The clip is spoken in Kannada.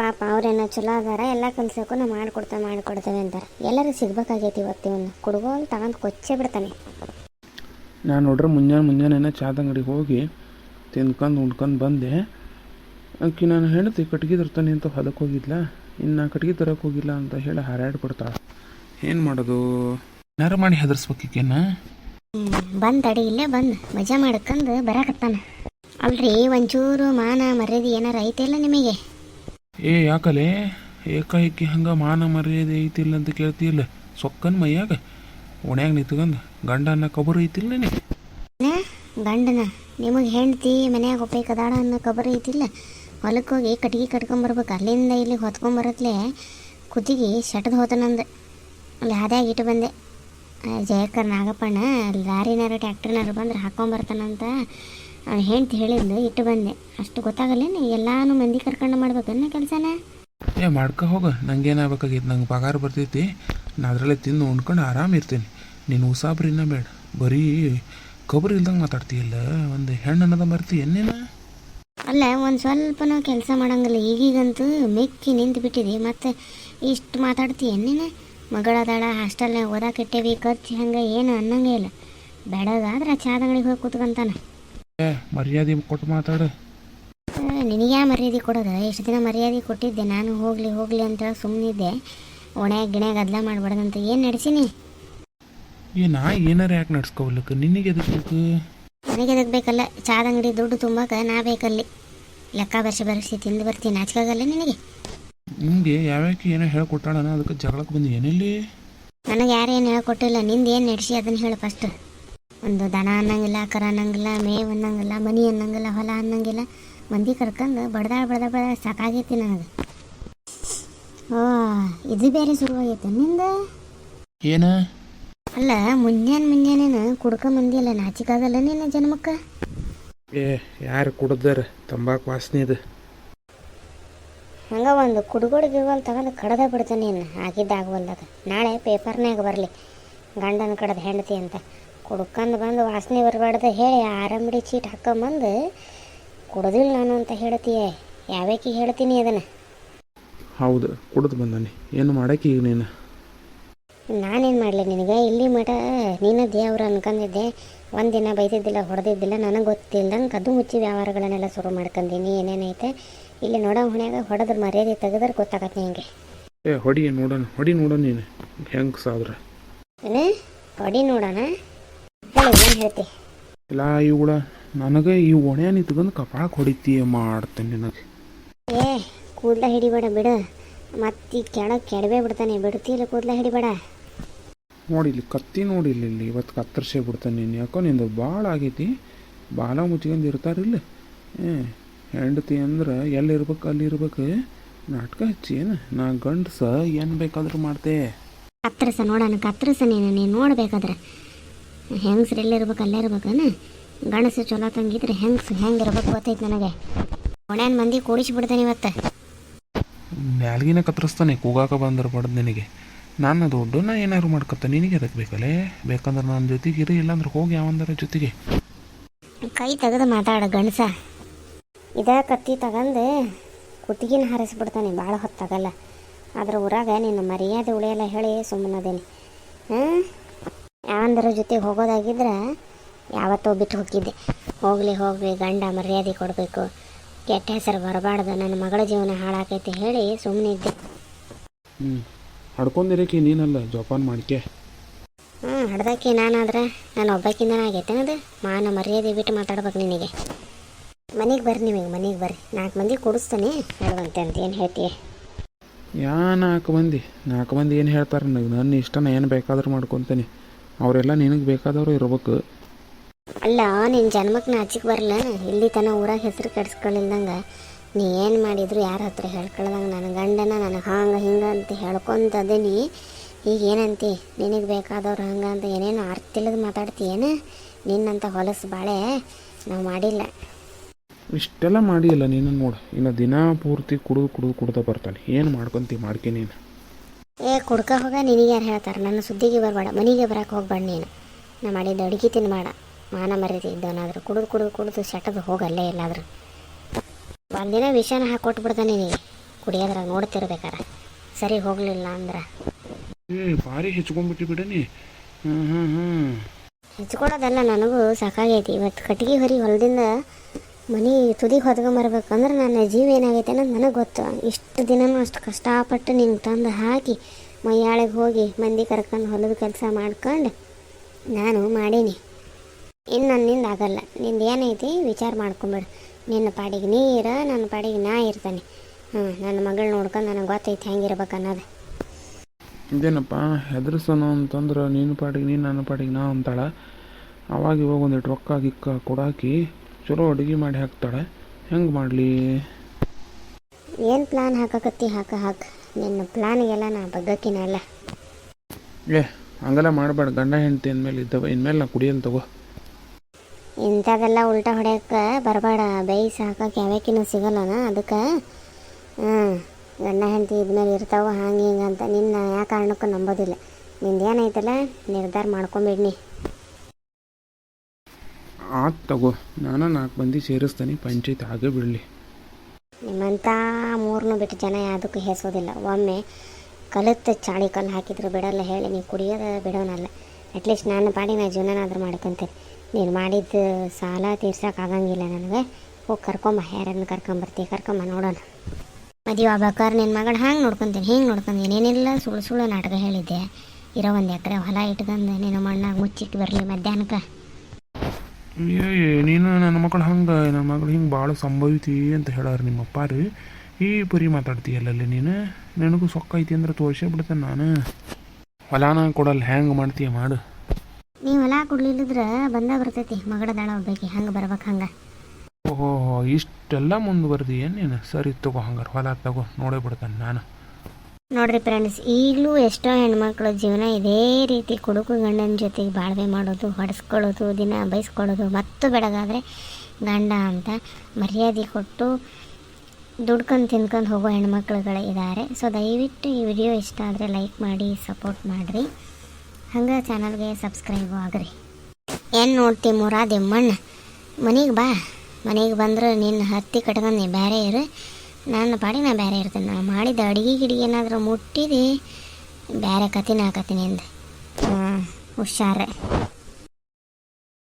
ಪಾಪ ಅವ್ರೇನೋ ಚಲೋ ಅದಾರ ಎಲ್ಲ ಕೆಲಸಕ್ಕೂ ನಾವು ಮಾಡ್ಕೊಡ್ತೇವೆ ಮಾಡ್ಕೊಡ್ತೇವೆ ಅಂತಾರೆ. ಎಲ್ಲರೂ ಸಿಗ್ಬೇಕಾಗೈತಿ ಇವತ್ತು ಇವನ್ನ ಕುಡ್ಗೋಲ್ ತಗೊಂಡು ಕೊಚ್ಚೆ ಬಿಡ್ತಾನೆ. ನಾನು ನೋಡ್ರೆ ಮುಂಜಾನೆ ಮುಂಜಾನೆ ಚಾದ ಅಂಗಡಿಗೆ ಹೋಗಿ ತಿನ್ಕೊಂಡು ಉಣ್ಕೊಂಡು ಬಂದೆ. ಅಕ್ಕಿ ನಾನು ಹೆಂಡತಿ ಕಟ್ಗೆ ತರ್ತಾನೆ ಅಂತ ಹೊಲಕ್ಕೆ ಹೋಗಿದ್ಲ? ಇನ್ನು ಕಟ್ಗೆ ತರಕ್ಕೆ ಹೋಗಿಲ್ಲ ಅಂತ ಹೇಳಿ ಹಾರಾಡ್ಬಿಡ್ತಾಳೆ ಏನು ಮಾಡೋದು? ಏನಾರು ಮಾಡಿ ಹೆದರ್ಸ್ಬೇಕಿಕ್ಕೇನ? ಬಂದು ತಡಿ ಇಲ್ಲೇ ಬಂದು. ಮಜಾ ಮಾಡ್ಕೊಂಡು ಬರಾಕತ್ತಾನ. ಅಲ್ರಿ ಒಂಚೂರು ಮಾನ ಮರ್ಯಾದೆ ಏನಾರ ಇಲ್ಲ ನಿಮಗೆ? ಏ, ಯಾಕಲೆ? ಏಕಾಏಕಿ ಹಂಗೆ ಮಾನ ಮರ್ಯಾದೆ ಐತಿಲ್ಲ ಅಂತ ಕೇಳ್ತಿಲ್ಲ ಸೊಕ್ಕನ್ ಮೈಯಾಗ? ಒಣ್ಯಾಗ ನಿಂತ್ಕೊಂಡು ಗಂಡ ಅನ್ನೋ ಕಬರು ಐತಿಲ್ಲ ಏನ? ಗಂಡನ, ನಿಮಗೆ ಹೆಂಡ್ತಿ, ಮನ್ಯಾಗ ಒಪ್ಪೇಕದಾಳ ಅನ್ನೋ ಕಬರ್ ಐತಿಲ್ಲ? ಹೊಲಕ್ಕೆ ಹೋಗಿ ಕಟ್ಗೆ ಕಟ್ಕೊಂಬರ್ಬೇಕು ಅಲ್ಲಿಂದ ಇಲ್ಲಿ ಹೊತ್ಕೊಂಬರತ್ಲೆ ಕುತ್ತಿಗೆ ಶಟದ ಹೋತನಂದು ಅಲ್ಲಿ ಹಾದ್ಯಾಗ ಇಟ್ಟು ಬಂದೆ. ಜಯಕರ್ ನಾಗಪ್ಪಣ್ಣ ಲಾರಿನಾರು ಟ್ಯಾಕ್ಟ್ರಿನಾರು ಬಂದ್ರೆ ಹಾಕೊಂಬರ್ತಾನಂತ ಹೆಂಡ್ತಿ ಹೇಳಿದ್ಲು ಇಟ್ಟು ಬಂದೆ. ಅಷ್ಟು ಗೊತ್ತಾಗಲ್ಲೇನು ಎಲ್ಲಾನು ಮಂದಿ ಕರ್ಕೊಂಡು ಮಾಡ್ಬೇಕನ್ನ ಕೆಲಸನ? ಏ ಮಾಡ್ಕೊ ಹೋಗ. ನಂಗೇನಾಗಬೇಕಾಗಿತ್ತು ನಂಗೆ ಪಗಾರ ಬರ್ತೈತಿ. ನಾ ಅದರಲ್ಲಿ ತಿಂದು ಉಣ್ಕೊಂಡು ಆರಾಮ ಇರ್ತೀನಿ. ನೀನು ಉಸಾಬ್ರಿನ ಬೇಡ. ಬರೀ ಕೊಬ್ಬರಿ ಇಲ್ದಂಗೆ ಮಾತಾಡ್ತೀಯಲ್ಲ ಒಂದು ಹೆಣ್ಣು ಅನ್ನೋದ ಮರ್ತಿ ಎನ್ನೇನ? ಅಲ್ಲ ಒಂದು ಸ್ವಲ್ಪನೂ ಕೆಲಸ ಮಾಡಂಗಿಲ್ಲ. ಈಗೀಗಂತೂ ಮೆಕ್ಕಿ ನಿಂತು ಬಿಟ್ಟಿದೆ ಮತ್ತೆ ಇಷ್ಟು ಮಾತಾಡ್ತೀಯ ನೀನು ಮಗಳದಾಳ ಹಾಸ್ಟೆಲ್ನಾಗ ಓದಾಕಿಟ್ಟೇವಿ ಖರ್ಚು ಹಂಗೆ ಏನು ಅನ್ನಂಗೆ ಇಲ್ಲ. ಬೆಳಗಾದ್ರೆ ಚಾದಂಗಡಿಗೆ ಹೋಗಿ ಕೂತ್ಕೊಂತಾನ. ಏ ಮರ್ಯಾದೆ ಕೊಟ್ಟು ಮಾತಾಡು. ನಿನಗೆ ಮರ್ಯಾದೆ ಕೊಡೋದು? ಎಷ್ಟು ದಿನ ಮರ್ಯಾದೆ ಕೊಟ್ಟಿದ್ದೆ? ನಾನು ಹೋಗಲಿ ಹೋಗಲಿ ಅಂತ ಸುಮ್ಮನಿದ್ದೆ ಒಣೆ ಗಿಣ್ಯಾಗ ಗದ್ಲ ಮಾಡಬಾರ್ದಂತ. ಏನು ನಡೆಸಿನಿ? ನಾ ಏನಾರ ಯಾಕೆ ನಡ್ಸ್ಕೊಬ್ಲಕ್ಕ ನಿನಗೆ ಎದಕ್ಕೆ ನನಗೆ ಅದಕ್ಕೆ ಬೇಕಲ್ಲ? ಚಾದ ಅಂಗಡಿ ದುಡ್ಡು ತುಂಬಾಕ ನಾ ಬೇಕಲ್ಲಿ. ಲೆಕ್ಕ ಬರ್ಸಿ ಬರ್ಸಿ ತಿಂದು ಬರ್ತೀನಿ. ನಾಚಿಕಾಗಲ್ಲ ನಿನಗೆ? ನಿಮಗೆ ಯಾವ್ಯಾಕೆ ಏನೋ ಹೇಳ್ಕೊಟ್ಟಾಳನ? ಅದಕ್ಕೆ ಜಗಳಕ್ಕೆ ಬಂದು ಏನಿಲ್ಲಿ ನನಗೆ ಯಾರು ಏನು ಹೇಳ್ಕೊಟ್ಟಿಲ್ಲ. ನಿಂದು ಏನು ನಡೆಸಿ ಅದನ್ನು ಹೇಳು ಫಸ್ಟ್ ಒಂದು ದನ ಅನ್ನಂಗಿಲ್ಲ ಕರ ಅನ್ನಂಗಿಲ್ಲ ಮೇವು ಅನ್ನಂಗಿಲ್ಲ ಮನಿ ಅನ್ನಂಗಿಲ್ಲ ಹೊಲ ಅನ್ನಂಗಿಲ್ಲ ಮಂದಿ ಕರ್ಕೊಂಡು ಬಡ್ದಾಳ ಬಡ್ದ ಬಡ ಸಾಕಾಗೈತಿ ನನಗೆ. ಓ ಇದು ಬೇರೆ ಶುರುವಾಗೈತೆ. ನಿಂದ? ಏನ? ಅಲ್ಲ ಮುಂಜಾನೆ ಮುಂಜಾನೇನು ಕುಡ್ಕ ಮಂದಿ ಅಲ್ಲ ನಾಚಿಕಾಗಲ್ಲ ನಿನ್ನ ಜನ್ಮಕ್ಕೆ? ಏ ಯಾರು ಕುಡ್ದಾರ? ತಂಬಾಕು ವಾಸನೆ ಇದು. ಹಂಗ ಒಂದು ಕುಡುಗೋಡು ಗಿಡಗಳು ತಗೊಂಡು ಕಡದ ಬಿಡ್ತಾನೆ ನೀನು. ಆಗಿದ್ದ ಆಗವಲ್ದಾಗ ನಾಳೆ ಪೇಪರ್ನಾಗ ಬರಲಿ. ಗಂಡನ ಕಡದ ಹೆಂಡತಿ ಅಂತ. ಕುಡ್ಕಂದು ಬಂದು ವಾಸನೆ ಬರಬಾರ್ದು ಹೇಳಿ ಆರಂಭಿ ಚೀಟ್ ಹಾಕೊಂಬಂದು ಕುಡ್ದಿಲ್ಲ ನಾನು ಅಂತ ಹೇಳ್ತೀಯ. ಯಾವ್ಯಾಕಿ ಹೇಳ್ತೀನಿ ಅದನ್ನು? ಹೌದು ಕುಡಿದು ಬಂದಾನೆ. ಏನು ಮಾಡಕ್ಕೆ ಈಗ ನೀನು? ನಾನೇನು ಮಾಡಲಿ ನಿನಗೆ? ಇಲ್ಲಿ ಮಠ ನೀನು ದೇವ್ರು ಅನ್ಕೊಂಡಿದ್ದೆ ಒಂದಿನ ಬೈದಿದ್ದಿಲ್ಲ ಹೊಡೆದಿದ್ದಿಲ್ಲ ನನಗೆ ಗೊತ್ತಿಲ್ಲದಂಗೆ ಕದ್ದು ಮುಚ್ಚಿ ವ್ಯವಹಾರಗಳನ್ನೆಲ್ಲ ಶುರು ಮಾಡ್ಕೊಂಡೀನಿ ಏನೇನೈತೆ ಇಲ್ಲಿ ನೋಡೋ ಹೊಣ್ಯಾಗ ಹೊಡೆದ್ರ ಮರ್ಯಾದೆ ತೆಗೆದ್ರೆ ಗೊತ್ತಾಗತ್ತೆ ನಿನಗೆ ಏ ಹೊಡಿ ನೋಡೋಣ ಹೊಡಿ ನೋಡೋಣ ನೀನು. ಹೆಂಗೆ ಸಾವಿರ ಏನೇ? ಹೊಡಿ ನೋಡೋಣ. ಹೇಳ್ತಿ. ಇಲ್ಲ ಇವುಗಳ ನನಗೆ ಈ ಒಣೆ ನಿಂತ್ಕೊಂಡು ಕಪಾಳ ಹೊಡಿತಿ ಮಾಡ್ತೇನೆ ನಿನಗೆ. ಏ ಕೂದಲ ಹಿಡಿಬೇಡ ಬಿಡು. ಮತ್ತೆ ಈ ಕೆಳಗೆ ಕೆಡವೆ ಬಿಡ್ತಾನೆ ಬಿಡ್ತಿಲ್ಲ ಕೂದಲ ಹಿಡಿಬೇಡ. ನೋಡಿ ಇಲ್ಲಿ ಕತ್ತಿ ನೋಡಿ ಇಲ್ಲಿ ಇಲ್ಲಿ ಇವತ್ತು ಕತ್ತರಿಸೇ ಬಿಡ್ತಾನೆ ನೀನು. ಯಾಕೋ ನಿಂದು ಭಾಳ ಆಗೈತಿ. ಬಾಲ ಮುಚ್ಕೊಂಡು ಇರ್ತಾರಿಲ್ಲ ಏ ಹೆಂಡತಿ ಅಂದ್ರೆ ಎಲ್ಲಿರ್ಬೇಕು ಅಲ್ಲಿರ್ಬೇಕು ಅಲ್ಲಿ ಇರ್ಬೇಕು. ನಾಟಕ ಹಚ್ಚಿ ಏನು? ನಾ ಗಂಡಸ ಏನು ಬೇಕಾದ್ರೂ ಮಾಡ್ತೆ. ಕತ್ತರಿಸ ನೋಡೋಣ ಕತ್ತರಿಸ ನೀನು ನೀನು ನೋಡ್ಬೇಕಾದ್ರೆ. ಹೆಂಗಸ್ರು ಎಲ್ಲಿರ್ಬೇಕು ಅಲ್ಲೇ ಇರ್ಬೇಕನ? ಗಣಸು ಚಲೋ ತಂಗಿದ್ರೆ ಹೆಂಗಸು ಹೆಂಗೆ ಇರ್ಬೇಕು ಗೊತ್ತೈತೆ ನನಗೆ. ಒಣ್ಯಾನ ಮಂದಿ ಕೂಡಿಸಿ ಬಿಡ್ತಾನೆ ಇವತ್ತು. ನ್ಯಾಲ್ಗಿನ ಕತ್ತರಿಸ್ತಾನೆ ಕೂಗಾಕ ಬಂದ್ರೆ ಬಡ್ದು ನಿನಗೆ. ನಾನು ದೊಡ್ಡ ನಾ ಏನಾದ್ರು ಮಾಡ್ಕೊತ ನಿನಗೆ ಅದಕ್ಕೆ ಬೇಕಲ್ಲೇ ಬೇಕಂದ್ರೆ ನನ್ನ ಜೊತೆಗೆ ಇರಿ ಇಲ್ಲಾಂದ್ರೆ ಹೋಗಿ ಯಾವಂದರ ಜೊತೆಗೆ. ಕೈ ತೆಗೆದು ಮಾತಾಡ ಗಣಸ ಇದ ಕತ್ತಿ ತಗಂದು ಕುತ್ತಿಗಿನ ಹಾರಿಸ್ಬಿಡ್ತಾನೆ ಭಾಳ ಹೊತ್ತಾಗಲ್ಲ. ಆದ್ರೆ ಊರಾಗ ನಿನ್ನ ಮರ್ಯಾದೆ ಉಳಿಯಲ್ಲ ಹೇಳಿ ಸುಮ್ಮನದೇನೆ ಹಾಂ ಯಾವಂದರ ಜೊತೆ ಹೋಗೋದಾಗಿದ್ರೆ ಯಾವತ್ತೋ ಬಿಟ್ಟು ಹೋಗಿದ್ದೆ ಹೋಗಲಿ ಹೋಗಲಿ ಗಂಡ ಮರ್ಯಾದೆ ಕೊಡಬೇಕು. ಕೆಟ್ಟ ಹೆಸರು ಬರಬಾರ್ದು. ನನ್ನ ಮಗಳ ಜೀವನ ಹಾಳಾಕೈತೆ ಹೇಳಿ ಸುಮ್ಮನೆ ಇದ್ದೆ. ಹ್ಞೂ ಹಡ್ಕೊಂಡಿರಕ್ಕೆ ನೀನಲ್ಲ ಜೋಪಾನ ಮಾಡಿಕೆ? ಹ್ಞೂ ಹಡ್ದಕ್ಕೆ ನಾನಾದ್ರೆ ನಾನು ಒಬ್ಬಕ್ಕಿಂದ ಆಗೈತೆ ಅದು ಮಾನ ಮರ್ಯಾದೆ ಬಿಟ್ಟು ಮಾತಾಡ್ಬೇಕು ನಿನಗೆ. ಮನೆಗೆ ಬರ್ರಿ ನಿಮಗೆ ಮನೆಗೆ ಬರ್ರಿ. ನಾಲ್ಕು ಮಂದಿ ಕೊಡಿಸ್ತಾನೆ ಹೇಳುವಂತೆ ಅಂತ ಏನು ಹೇಳ್ತೀಯ? ಯಾ ನಾಲ್ಕು ಮಂದಿ? ನಾಲ್ಕು ಮಂದಿ ಏನು ಹೇಳ್ತಾರೆ? ನನಗೆ ನನ್ನ ಇಷ್ಟನ ಏನು ಬೇಕಾದ್ರೂ ಮಾಡ್ಕೊತೀನಿ. ಅವರೆಲ್ಲ ನಿನಗೆ ಬೇಕಾದವರು ಇರ್ಬೇಕು. ಅಲ್ಲ ನಿನ್ನ ಜನ್ಮಕ್ಕೆ ನಾಚಿಕೆ ಬರಲ್ಲ ಇಲ್ಲಿ ತನ ಊರಾಗ ಹೆಸರು ಕೆಡಿಸ್ಕೊಳ್ಳಿಲ್ದಂಗೆ ನೀ ಏನು ಮಾಡಿದ್ರು ಯಾರ ಹತ್ರ ಹೇಳ್ಕೊಳ್ದಂಗೆ ನನ್ನ ಗಂಡನ ನನಗೆ ಹಂಗೆ ಹಿಂಗೆ ಅಂತ ಹೇಳ್ಕೊಂತದೇನಿ. ಈಗ ಏನಂತಿ? ನಿನಗೆ ಬೇಕಾದವ್ರು ಹಂಗೆ ಅಂತ ಏನೇನು ಅರ್ತಿಲ್ಲದ ಮಾತಾಡ್ತೀಯೇನು ನಿನ್ನಂಥ ಹೊಲಸು ಬಾಳೆ ನಾವು ಮಾಡಿಲ್ಲ. ಇಷ್ಟೆಲ್ಲ ಮಾಡಿಲ್ಲ ನೀನು ನೋಡು. ಇನ್ನು ದಿನ ಪೂರ್ತಿ ಕುಡಿದು ಕುಡಿದು ಕುಡ್ದು ಬರ್ತಾನೆ. ಏನು ಮಾಡ್ಕೊಂತಿ ಮಾಡ್ಕೆ ನೀನು? ಏ ಕುಡ್ಕ ಹೋಗ ನಿನಗೆ ಯಾರು ಹೇಳ್ತಾರೆ? ನನ್ನ ಸುದ್ದಿಗೆ ಬರಬೇಡ ಮನೆಗೆ ಬರಕ್ಕೆ ಹೋಗ್ಬೇಡ ನೀನು. ನಾ ಮಾಡಿದ್ದು ಅಡುಗೆ ತಿನ್ಬೇಡ. ಮಾನ ಮರ್ಯಾದೆ ಇದ್ದವನಾದ್ರೂ ಕುಡಿದು ಕುಡಿದು ಕುಡಿದು ಸೆಟದು ಹೋಗಲ್ಲೇ ಎಲ್ಲಾದ್ರೂ. ಒಂದಿನ ವಿಷನ ಹಾಕೊಟ್ಬಿಡ್ತಾನೆ ನಿನಗೆ ಕುಡಿಯೋದ್ರಾಗ ನೋಡ್ತಿರ್ಬೇಕಾರ. ಸರಿ ಹೋಗಲಿಲ್ಲ ಅಂದ್ರೆ. ಹ್ಞೂ ಭಾರಿ ಹೆಚ್ಕೊಂಡ್ಬಿಟ್ಟು ಬಿಡನಿ. ಹ್ಞೂ ಹ್ಞೂ ಹ್ಞೂ ಹೆಚ್ಕೊಳ್ಳೋದಲ್ಲ ನನಗೂ ಸಾಕಾಗೈತಿ. ಇವತ್ತು ಕಟ್ಟಿಗೆ ಹೊರಿ ಹೊಲದಿಂದ ಮನೆ ತುದಿಗೆ ಹೊತ್ಕೊಂಬರ್ಬೇಕಂದ್ರೆ ನನ್ನ ಜೀವ ಏನಾಗೈತೆ ಅನ್ನೋದು ನನಗೆ ಗೊತ್ತು. ಇಷ್ಟು ದಿನನೂ ಅಷ್ಟು ಕಷ್ಟಪಟ್ಟು ನಿಂಗೆ ತಂದು ಹಾಕಿ ಮೈಯಾಳಿಗೆ ಹೋಗಿ ಮಂದಿ ಕರ್ಕೊಂಡು ಹೊಲದ ಕೆಲಸ ಮಾಡ್ಕೊಂಡು ನಾನು ಮಾಡೀನಿ. ಇನ್ನು ನನ್ನಿಂದ ಆಗಲ್ಲ. ನಿಂದು ಏನೈತಿ ವಿಚಾರ ಮಾಡ್ಕೊಂಬಿಡು. ನಿನ್ನ ಪಾಡಿಗೆ ನೀರ ನನ್ನ ಪಾಡಿಗೆ ನಾ ಇರ್ತಾನೆ. ಹ್ಞೂ ನನ್ನ ಮಗಳು ನೋಡ್ಕೊಂಡು ನನಗೆ ಗೊತ್ತೈತಿ ಹೆಂಗಿರ್ಬೇಕು ಅನ್ನೋದು. ಇದೇನಪ್ಪ ಹೆದರ್ಸೋನು ಅಂತಂದ್ರೆ ನೀನು ಪಾಡಿಗೆ ನೀನು ನನ್ನ ಪಾಡಿಗೆ ನಾ ಅಂತಾಳೆ. ಅವಾಗ ಇವಾಗ ಒಂದಿಟ್ಟು ರೊಕ್ಕ ಗಿಕ್ಕ ಕೊಡಾಕಿ ಚಲೋ ಅಡುಗೆ ಮಾಡಿ ಹಾಕ್ತಾಳೆ. ಹೆಂಗೆ ಮಾಡಲಿ? ಏನು ಪ್ಲ್ಯಾನ್ ಹಾಕಕತ್ತಿ? ಹಾಕ ಹಾಕ. ನಿನ್ನ ಪ್ಲ್ಯಾನಿಗೆಲ್ಲ ನಾ ಬಗ್ಗಕಿನಲ್ಲ ಏ ಹಂಗೆಲ್ಲ ಮಾಡಬೇಡ. ಗಂಡ ಹೆಂಡತಿ ಅಂದಮೇಲೆ ಇದ್ದವ. ಇನ್ಮೇಲೆ ನಾ ಕುಡಿಯನ್ ತಗೋ. ಇಂಥದೆಲ್ಲ ಉಲ್ಟಾ ಹೊಡ್ಯಕ್ಕೆ ಬರಬೇಡ. ಬೇಯಿ ಹಾಕಕ್ಕೆ ಯಾವ್ಯಾಕಿನೂ ಸಿಗಲ್ಲನ ಅದಕ್ಕೆ? ಹ್ಞೂ ಗಂಡ ಹೆಂಡತಿ ಇದ್ಮೇಲೆ ಇರ್ತಾವ ಹಂಗೆ ಹಿಂಗೆ ಅಂತ. ನಿನ್ನ ಯಾವ ಕಾರಣಕ್ಕೂ ನಂಬೋದಿಲ್ಲ. ನಿಂದು ಏನೈತಲ್ಲ ನಿರ್ಧಾರ ಮಾಡ್ಕೊಂಬಿಡ್ನಿ. ಆತ್ ತಗೋ. ನಾನು ನಾಲ್ಕು ಮಂದಿ ಸೇರಿಸ್ತೇನೆ. ಪಂಚಾಯತ್ ಹಾಗೆ ಬಿಡಲಿ. ನಿಮ್ಮಂಥ ಮೂರನ್ನೂ ಬಿಟ್ಟು ಜನ ಯಾವುದಕ್ಕೂ ಹೆಸೋದಿಲ್ಲ. ಒಮ್ಮೆ ಕಲಿತ ಚಾಳಿ ಕಲ್ಲು ಹಾಕಿದ್ರು ಬಿಡಲ್ಲ ಹೇಳಿ, ನೀವು ಕುಡಿಯೋದು ಬಿಡೋನಲ್ಲ. ಅಟ್ಲೀಸ್ಟ್ ನಾನು ಪಾಡಿ ನಾ ಜೀವನನಾದ್ರೂ ಮಾಡ್ಕೊಂತೀನಿ. ನೀನು ಮಾಡಿದ ಸಾಲ ತೀರ್ಸೋಕೆ ಆಗಂಗಿಲ್ಲ ನನಗೆ. ಹೋಗಿ ಕರ್ಕೊಂಬ, ಯಾರನ್ನು ಕರ್ಕೊಂಬರ್ತೀವಿ ಕರ್ಕೊಂಬ ನೋಡೋಣ. ಮದುವೆ ಆಗ್ಬೇಕಾದ್ರೆ ನಿನ್ನ ಮಗಳು ಹಂಗೆ ನೋಡ್ಕೊತೀನಿ, ಹಿಂಗೆ ನೋಡ್ಕೊಂತೀನಿ. ಏನಿಲ್ಲ ಸುಳ್ಳು ಸುಳ್ಳು ನಾಟಕ ಹೇಳಿದ್ದೆ. ಇರೋ ಒಂದು ಎಕರೆ ಹೊಲ ಇಟ್ಕೊಂಡು ನಿನ್ನ ಮಣ್ಣಾಗ ಮುಚ್ಚಿಟ್ಟು ಬರಲಿ ಮಧ್ಯಾಹ್ನಕ್ಕೆ. ಏ ನೀನು ನನ್ನ ಮಕ್ಕಳು ಹಂಗೆ ನನ್ನ ಮಗಳು ಹಿಂಗೆ ಭಾಳ ಸಂಭವಿತಿ ಅಂತ ಹೇಳಾರ ನಿಮ್ಮ ರೀ ಈ ಪರಿ ಮಾತಾಡ್ತೀಯಲ್ಲಲ್ಲಿ ನೀನು? ನಿನಗೂ ಸೊಕ್ಕ ಐತಿ ಅಂದ್ರೆ ತೋರಿಸೇ ಬಿಡ್ತೇನೆ ನಾನು. ಹೊಲಾನ ಕೊಡಲ್ಲ ಹ್ಯಾಂಗೆ ಮಾಡ್ತೀಯ ಮಾಡು. ನೀವು ಹೊಲ ಕೊಡ್ಲಿಲ್ಲದ್ರೆ ಬಂದ ಬರ್ತೈತಿ ಮಗಳದಾಳ ಒಬ್ಬಾಕಿ ಹಂಗೆ ಬರ್ಬೇಕು ಹಂಗೆ. ಓಹೋ ಇಷ್ಟೆಲ್ಲ ಮುಂದುವರೆದಿ ಏನು ನೀನು? ಸರಿ ತಗೋ ಹಂಗಾರೆ ಹೊಲ ತಗೋ ನೋಡೇ ಬಿಡ್ತೇನೆ ನಾನು. ನೋಡ್ರಿ ಫ್ರೆಂಡ್ಸ್ ಈಗಲೂ ಎಷ್ಟೋ ಹೆಣ್ಮಕ್ಳ ಜೀವನ ಇದೇ ರೀತಿ ಕುಡುಕು ಗಂಡನ ಜೊತೆಗೆ ಬಾಳ್ವೆ ಮಾಡೋದು, ಹೊಡೆಸ್ಕೊಳ್ಳೋದು, ದಿನ ಬೈಸ್ಕೊಳ್ಳೋದು, ಮತ್ತು ಬೆಳಗಾದರೆ ಗಂಡ ಅಂತ ಮರ್ಯಾದೆ ಕೊಟ್ಟು ದುಡ್ಕೊಂಡು ತಿನ್ಕೊಂಡು ಹೋಗೋ ಹೆಣ್ಮಕ್ಳುಗಳು ಇದ್ದಾರೆ ಸೊ ದಯವಿಟ್ಟು ಈ ವಿಡಿಯೋ ಇಷ್ಟ ಆದರೆ ಲೈಕ್ ಮಾಡಿ ಸಪೋರ್ಟ್ ಮಾಡಿರಿ. ಹಂಗೆ ಚಾನಲ್ಗೆ ಸಬ್ಸ್ಕ್ರೈಬ್ ಆಗ್ರಿ. ಏನು ನೋಡ್ತಿ ಮುರಾದೆ ಮಣ್ಣು ಮನೆಗೆ ಬಾ. ಮನೆಗೆ ಬಂದ್ರೆ ನಿನ್ನ ಹತ್ತಿ ಕಟ್ಕೊಂಡು ಬೇರೆ ಇರು. ನನ್ನ ನಾ ಬೇರೆ ಇರ್ತೇನೆ ನಾ ಮಾಡಿದ ಅಡುಗೆ ಗಿಡಿಗೆ ಏನಾದರೂ ಮುಟ್ಟಿದೆ, ಬೇರೆ ಕತಿನ ಹಾಕತ್ತೀನಿ ಅಂದೆ ಹಾಂ ಹುಷಾರೆ.